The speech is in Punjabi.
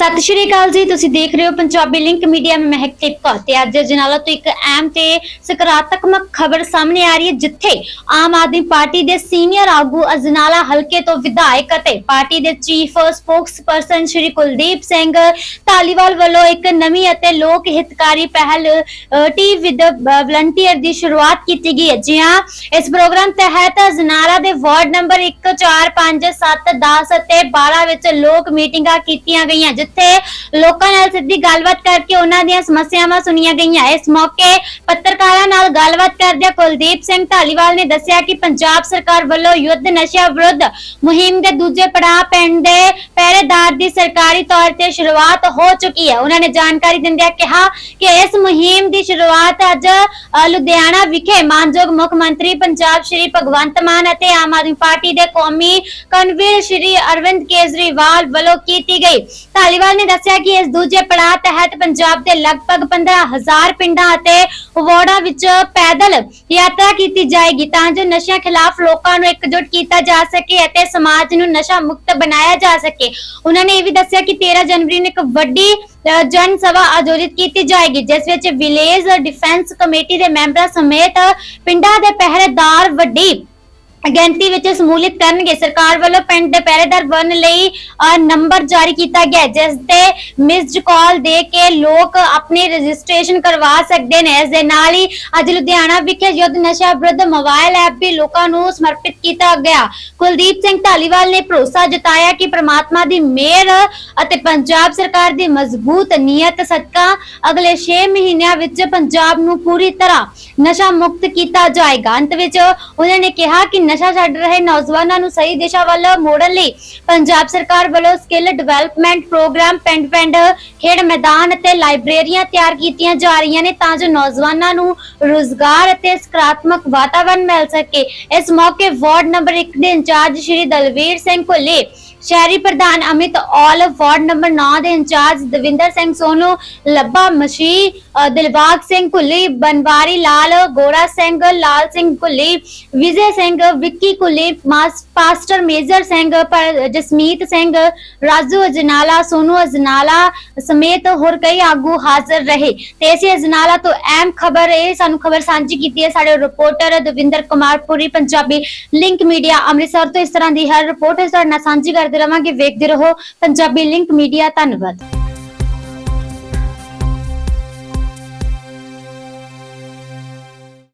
ਸਤਿ ਸ਼੍ਰੀ ਅਕਾਲ ਜੀ, ਤੁਸੀਂ ਦੇਖ ਰਹੇ ਹੋ ਪੰਜਾਬੀ ਲਿੰਕ ਮੀਡੀਆ ਮੈਂ ਮਹਿਕ ਟਿਪਕਾ ਤੇ ਅੱਜ ਜਨਾਲਾ ਤੋਂ ਇੱਕ ਅਹਿਮ ਤੇ ਸਕਾਰਾਤਮਕ ਖਬਰ ਸਾਹਮਣੇ ਆ ਰਹੀ ਹੈ, ਜਿੱਥੇ ਆਮ ਆਦਮੀ ਪਾਰਟੀ ਦੇ ਸੀਨੀਅਰ ਆਗੂ ਅਜਨਾਲਾ ਹਲਕੇ ਤੋਂ ਵਿਧਾਇਕ ਅਤੇ ਪਾਰਟੀ ਦੇ ਚੀਫ ਸਪੋਕਸਪਰਸਨ ਸ਼੍ਰੀ ਕੁਲਦੀਪ ਸਿੰਘ ਧਾਲੀਵਾਲ ਵੱਲੋਂ ਇੱਕ ਨਵੀਂ ਅਤੇ ਲੋਕ ਹਿਤਕਾਰੀ ਪਹਿਲ ਟੀ ਵਿਦ ਵਲੰਟੀਅਰ ਦੀ ਸ਼ੁਰੂਆਤ ਕੀਤੀ ਗਈ ਹੈ। ਜੀ ਹਾਂ, ਇਸ ਪ੍ਰੋਗਰਾਮ ਤਹਿਤ ਅਜਨਾਲਾ ਦੇ ਵਾਰਡ ਨੰਬਰ 1 4 5 7 10 ਅਤੇ 12 ਵਿੱਚ ਲੋਕ ਮੀਟਿੰਗਾਂ ਕੀਤੀਆਂ ਗਈਆਂ ਜਿੱਥੇ ਲੋਕਾਂ ਨਾਲ ਸਿੱਧੀ ਗੱਲਬਾਤ ਕਰਕੇ ਉਹਨਾਂ ਦੀਆਂ ਸਮੱਸਿਆਵਾਂ ਸੁਣੀਆਂ ਗਈਆਂ। ਇਸ ਮੌਕੇ ਪੱਤਰਕਾਰਾਂ ਨਾਲ ਗੱਲਬਾਤ ਕਰਦਿਆਂ ਕੁਲਦੀਪ ਸਿੰਘ ਢਾਲੀਵਾਲ ਨੇ ਦੱਸਿਆ ਕਿ ਪੰਜਾਬ ਸਰਕਾਰ ਵੱਲੋਂ ਯੁੱਧ ਨਸ਼ਾ ਵਿਰੁੱਧ ਮੁਹਿੰਮ ਦੇ ਦੂਜੇ ਪੜਾਅ ਪਿੰਡ ਦੇ ਪਹਿਰੇਦਾਰ ਦੀ ਸਰਕਾਰੀ ਤੌਰ ਤੇ ਸ਼ੁਰੂਆਤ ਹੋ ਚੁੱਕੀ ਹੈ। ਉਹਨਾਂ ਨੇ ਜਾਣਕਾਰੀ ਦਿੰਦਿਆਂ ਕਿਹਾ ਕਿ ਇਸ ਮੁਹਿੰਮ ਦੀ ਸ਼ੁਰੂਆਤ ਅੱਜ ਅ, ਲੁਧਿਆਣਾ ਵਿਖੇ ਮਾਨਯੋਗ ਮੁੱਖ ਮੰਤਰੀ ਪੰਜਾਬ ਸ਼੍ਰੀ ਭਗਵੰਤ ਮਾਨ ਅਤੇ ਆਮ ਆਦਮੀ ਪਾਰਟੀ ਦੇ ਕੌਮੀ ਕਨਵੀਨਰ ਸ਼੍ਰੀ ਅਰਵਿੰਦ ਕੇਜਰੀਵਾਲ ਵੱਲੋਂ ਕੀਤੀ ਗਈ। ਧਾਲੀਵਾਲ ਨੇ ਦੱਸਿਆ ਕਿ ਇਸ ਦੂਜੇ ਪੜਾਅ ਤਹਿਤ ਪੰਜਾਬ ਦੇ ਲਗਭਗ 15000 ਪਿੰਡਾਂ ਅਤੇ ਵਾਰਡਾਂ ਵਿੱਚ ਪੈਦਲ ਯਾਤਰਾ ਕੀਤੀ ਜਾਏਗੀ ਤਾਂ ਜੋ ਨਸ਼ਿਆਂ ਖਿਲਾਫ ਲੋਕਾਂ ਨੂੰ ਇਕਜੁੱਟ ਕੀਤਾ ਜਾ ਸਕੇ ਅਤੇ ਸਮਾਜ ਨੂੰ ਨਸ਼ਾ ਮੁਕਤ ਬਣਾਇਆ ਜਾ ਸਕੇ। ਉਹਨਾਂ ਨੇ ਇਹ ਵੀ ਦੱਸਿਆ ਕਿ 13 ਜਨਵਰੀ ਨੂੰ ਇੱਕ ਵੱਡੀ ਜਨ ਸਭਾ ਆਯੋਜਿਤ ਕੀਤੀ ਜਾਏਗੀ, ਜਿਸ ਵਿੱਚ ਵਿਲੇਜ ਡਿਫੈਂਸ ਕਮੇਟੀ ਦੇ ਮੈਂਬਰਾਂ ਸਮੇਤ ਪਿੰਡਾਂ ਦੇ ਪਹਿਰੇਦਾਰ ਵੱਡੀ ਗਿਣਤੀ ਵਿੱਚ ਸਮੂਲਿਤ ਕਰਨਗੇ। ਸਰਕਾਰ ਵੱਲੋਂ ਪਿੰਡ ਦੇ ਪਹਿਰੇਦਾਰ ਬਣਨ ਲਈ ਨੰਬਰ ਜਾਰੀ ਕੀਤਾ ਗਿਆ ਜਿਸ ਤੇ ਮਿਸਡ ਕਾਲ ਦੇ ਕੇ ਲੋਕ ਆਪਣੀ ਰਜਿਸਟ੍ਰੇਸ਼ਨ ਕਰਵਾ ਸਕਦੇ ਨੇ। ਇਸ ਦੇ ਨਾਲ ਹੀ ਅੱਜ ਲੁਧਿਆਣਾ ਵਿਖੇ ਯੁੱਧ ਨਸ਼ਾ ਵਿਰੁੱਧ ਮੋਬਾਈਲ ਐਪ ਵੀ ਲੋਕਾਂ ਨੂੰ ਸਮਰਪਿਤ ਕੀਤਾ ਗਿਆ। ਕੁਲਦੀਪ ਸਿੰਘ ਢਾਲੀਵਾਲ ਨੇ ਭਰੋਸਾ ਜਤਾਇਆ ਕਿ ਪ੍ਰਮਾਤਮਾ ਦੀ ਮਿਹਰ ਅਤੇ ਪੰਜਾਬ ਸਰਕਾਰ ਦੀ ਮਜ਼ਬੂਤ ਨੀਅਤ ਸਦਕਾ ਅਗਲੇ 6 ਮਹੀਨਿਆਂ ਵਿੱਚ ਪੰਜਾਬ ਨੂੰ ਪੂਰੀ ਤਰ੍ਹਾਂ ਨਸ਼ਾ ਮੁਕਤ ਕੀਤਾ ਜਾਏਗਾ। ਅੰਤ ਵਿੱਚ ਉਹਨਾਂ ਨੇ ਕਿਹਾ ਕਿ ਨਸ਼ਾ ਛੱਡ ਰਹੇ ਨੌਜਵਾਨਾਂ ਨੂੰ ਸਹੀ ਦਿਸ਼ਾ ਵੱਲ ਮੋੜਨ ਲਈ ਪੰਜਾਬ ਸਰਕਾਰ ਵੱਲੋਂ ਸਕਿੱਲ ਡਿਵੈਲਪਮੈਂਟ ਪ੍ਰੋਗਰਾਮ ਪਿੰਡ-ਪਿੰਡ ਖੇਡ ਮੈਦਾਨ ਅਤੇ ਲਾਇਬ੍ਰੇਰੀਆਂ ਤਿਆਰ ਕੀਤੀਆਂ ਜਾ ਰਹੀਆਂ ਨੇ ਤਾਂ ਜੋ ਨੌਜਵਾਨਾਂ ਨੂੰ ਰੋਜ਼ਗਾਰ ਅਤੇ ਸਕਾਰਾਤਮਕ ਵਾਤਾਵਰਣ ਮਿਲ ਸਕੇ। ਇਸ ਮੌਕੇ ਵਾਰਡ ਨੰਬਰ 1 ਦੇ ਇੰਚਾਰਜ ਸ਼੍ਰੀ ਦਲਵੀਰ ਸਿੰਘ ਭੁੱਲੇ ਸ਼ਹਿਰੀ ਪ੍ਰਧਾਨ ਅਮਿਤ ਔਲ ਵਾਰਡ ਨੰਬਰ 9 ਦੇ in charge Davinder Singh Sonu, Labha Masih Dilbagh Singh Kulli Banwari Lal, Gora Singh, Lal Singh Kulli Vijay Singh, Vicky Kulli pastor Major Singh Jasmeet Singh, Raju Ajnala, Sonu Ajnala ਸਮੇਤ ਹੋਰ ਕਈ ਆਗੂ ਹਾਜ਼ਰ ਰਹੇ। ਤੇ ਅਸੀਂ ਅਜਨਾਲਾ ਤੋਂ ਅਹਿਮ ਖਬਰ ਇਹ ਸਾਨੂੰ ਖਬਰ ਸਾਂਝੀ ਕੀਤੀ ਹੈ, ਸਾਡੇ reporter Davinder Kumar Puri, Punjabi link media Amritsar ਤੋਂ ਇਸ ਤਰ੍ਹਾਂ ਦੀ ਹਰ ਰਿਪੋਰਟ ਇਸ ਤੁਹਾਡੇ ਨਾਲ ਸਾਂਝੀ ਕਰਦੇ ਰਵਾਂਗੇ। ਵੇਖਦੇ ਰਹੋ। ਪੰਜਾਬੀ ਲਿੰਕ ਮੀਡੀਆ ਧੰਨਵਾਦ।